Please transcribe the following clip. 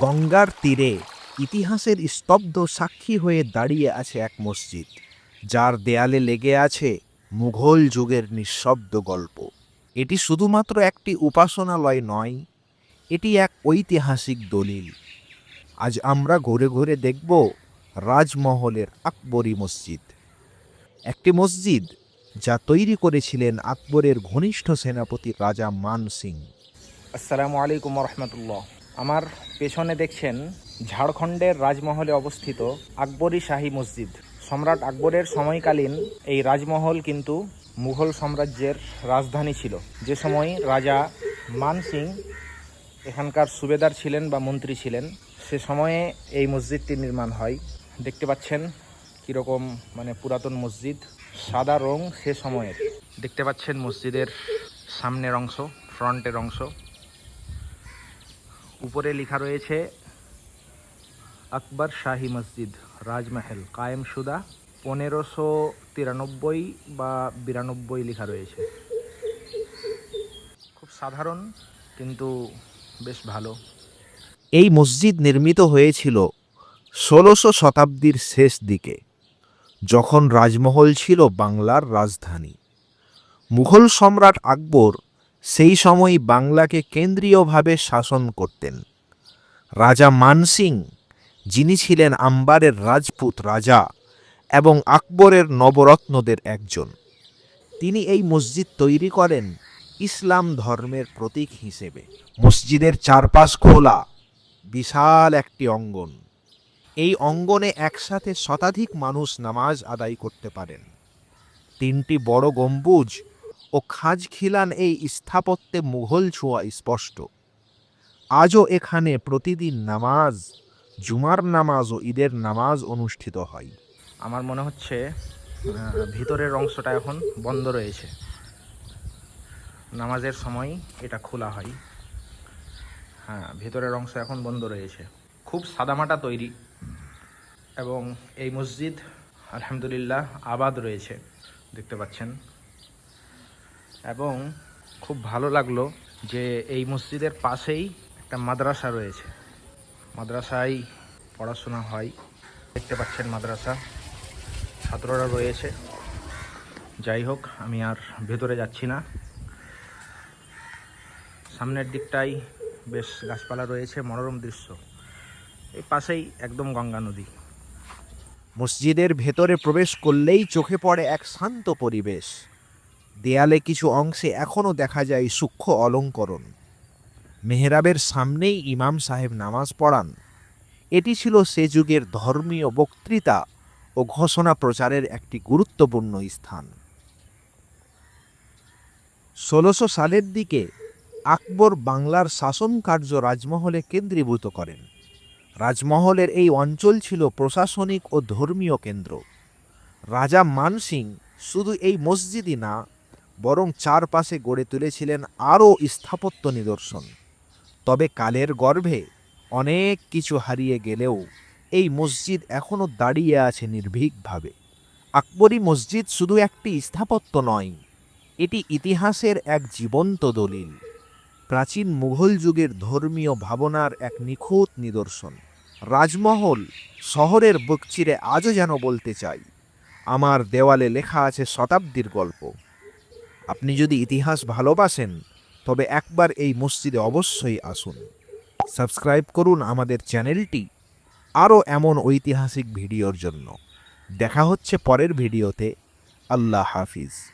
গঙ্গার তীরে ইতিহাসের স্তব্ধ সাক্ষী হয়ে দাঁড়িয়ে আছে এক মসজিদ, যার দেয়ালে লেগে আছে মুঘল যুগের নিঃশব্দ গল্প। এটি শুধুমাত্র একটি উপাসনালয় নয়, এটি এক ঐতিহাসিক দলিল। আজ আমরা ঘুরে ঘুরে দেখব রাজমহলের আকবরী মসজিদ। একটি মসজিদ যা তৈরি করেছিলেন আকবরের ঘনিষ্ঠ সেনাপতি রাজা মান সিং। আসসালামু আলাইকুম রহমতুল্লাহ। আমার পেছনে দেখছেন ঝাড়খণ্ডের রাজমহলে অবস্থিত আকবরী শাহী মসজিদ। সম্রাট আকবরের সময়কালীন এই রাজমহল কিন্তু মুঘল সাম্রাজ্যের রাজধানী ছিল। যে সময় রাজা মান সিং এখানকার সুবেদার ছিলেন বা মন্ত্রী ছিলেন, সে সময়ে এই মসজিদটি নির্মাণ হয়। দেখতে পাচ্ছেন কীরকম মানে পুরাতন মসজিদ, সাদা রং সে সময়ের। দেখতে পাচ্ছেন মসজিদের সামনের অংশ, ফ্রন্টের অংশ। উপরে লেখা রয়েছে, আকবর শাহী মসজিদ, রাজমহল, কায়েম সুদা, পনেরোশো তিরানব্বই বা বিরানব্বই লেখা রয়েছে। খুব সাধারণ, কিন্তু বেশ ভালো। এই মসজিদ নির্মিত হয়েছিল ষোলোশো শতাব্দীর শেষ দিকে, যখন রাজমহল ছিল বাংলার রাজধানী। মুঘল সম্রাট আকবর সেই সময় বাংলাকে কেন্দ্রীয়ভাবে শাসন করতেন। রাজা মানসিং, যিনি ছিলেন আম্বারের রাজপুত রাজা এবং আকবরের নবরত্নদের একজন। তিনি এই মসজিদ তৈরি করেন ইসলাম ধর্মের প্রতীক হিসেবে। মসজিদের চারপাশ খোলা, বিশাল একটি অঙ্গন। এই অঙ্গনে একসাথে শতাধিক মানুষ নামাজ আদায় করতে পারেন। তিনটি বড় গম্বুজ ও খাজ খিলান এই স্থাপত্যে মুঘল ছোঁয়া স্পষ্ট। আজও এখানে প্রতিদিন নামাজ, জুমার নামাজ ও ঈদের নামাজ অনুষ্ঠিত হয়। আমার মনে হচ্ছে ভিতরের অংশটা এখন বন্ধ রয়েছে। নামাজের সময় এটা খোলা হয়। হ্যাঁ ভিতরের অংশ এখন বন্ধ রয়েছে। খুব সাদামাটা তৈরি এবং এই মসজিদ, আলহামদুলিল্লাহ, আবাদ রয়েছে। দেখতে পাচ্ছেন? এবং খুব ভালো লাগল যে এই মসজিদের পাশেই একটা মাদ্রাসা রয়েছে। মাদ্রাসায় পড়াশোনা হয়। দেখতে পাচ্ছেন মাদ্রাসা। ছাত্ররা রয়েছে। যাই হোক, আমি আর ভেতরে যাচ্ছি না। সামনের দিকটাই বেশ গাছপালা রয়েছে, মনোরম দৃশ্য। এই পাশেই একদম গঙ্গা নদী। মসজিদের ভেতরে প্রবেশ করলেই চোখে পড়ে এক শান্ত পরিবেশ। দেয়ালে কিছু অংশে এখনও দেখা যায় সূক্ষ্ম অলঙ্করণ। মেহরাবের সামনেই ইমাম সাহেব নামাজ পড়ান। এটি ছিল সে যুগের ধর্মীয় বক্তৃতা ও ঘোষণা প্রচারের একটি গুরুত্বপূর্ণ স্থান। ষোলোশো সালের দিকে আকবর বাংলার শাসন কার্য রাজমহলে কেন্দ্রীভূত করেন। রাজমহলের এই অঞ্চল ছিল প্রশাসনিক ও ধর্মীয় কেন্দ্র। রাজা মানসিং শুধু এই মসজিদই না বরং চারপাশে গড়ে তুলেছিলেন আরও স্থাপত্য নিদর্শন। তবে কালের গর্ভে অনেক কিছু হারিয়ে গেলেও এই মসজিদ এখনও দাঁড়িয়ে আছে নির্ভীকভাবে। আকবরী মসজিদ শুধু একটি স্থাপত্য নয়, এটি ইতিহাসের এক জীবন্ত দলিল। প্রাচীন মুঘল যুগের ধর্মীয় ভাবনার এক নিখুঁত নিদর্শন। রাজমহল শহরের বকচিরে আজও যেন বলতে চাই, আমার দেওয়ালে লেখা আছে শতাব্দীর গল্প। আপনি যদি ইতিহাস ভালোবাসেন, তবে একবার এই মসজিদে অবশ্যই আসুন। সাবস্ক্রাইব করুন আমাদের চ্যানেলটি। আরও এমন ঐতিহাসিক ভিডিওর জন্য। দেখা হচ্ছে পরের ভিডিওতে। আল্লাহ হাফিজ।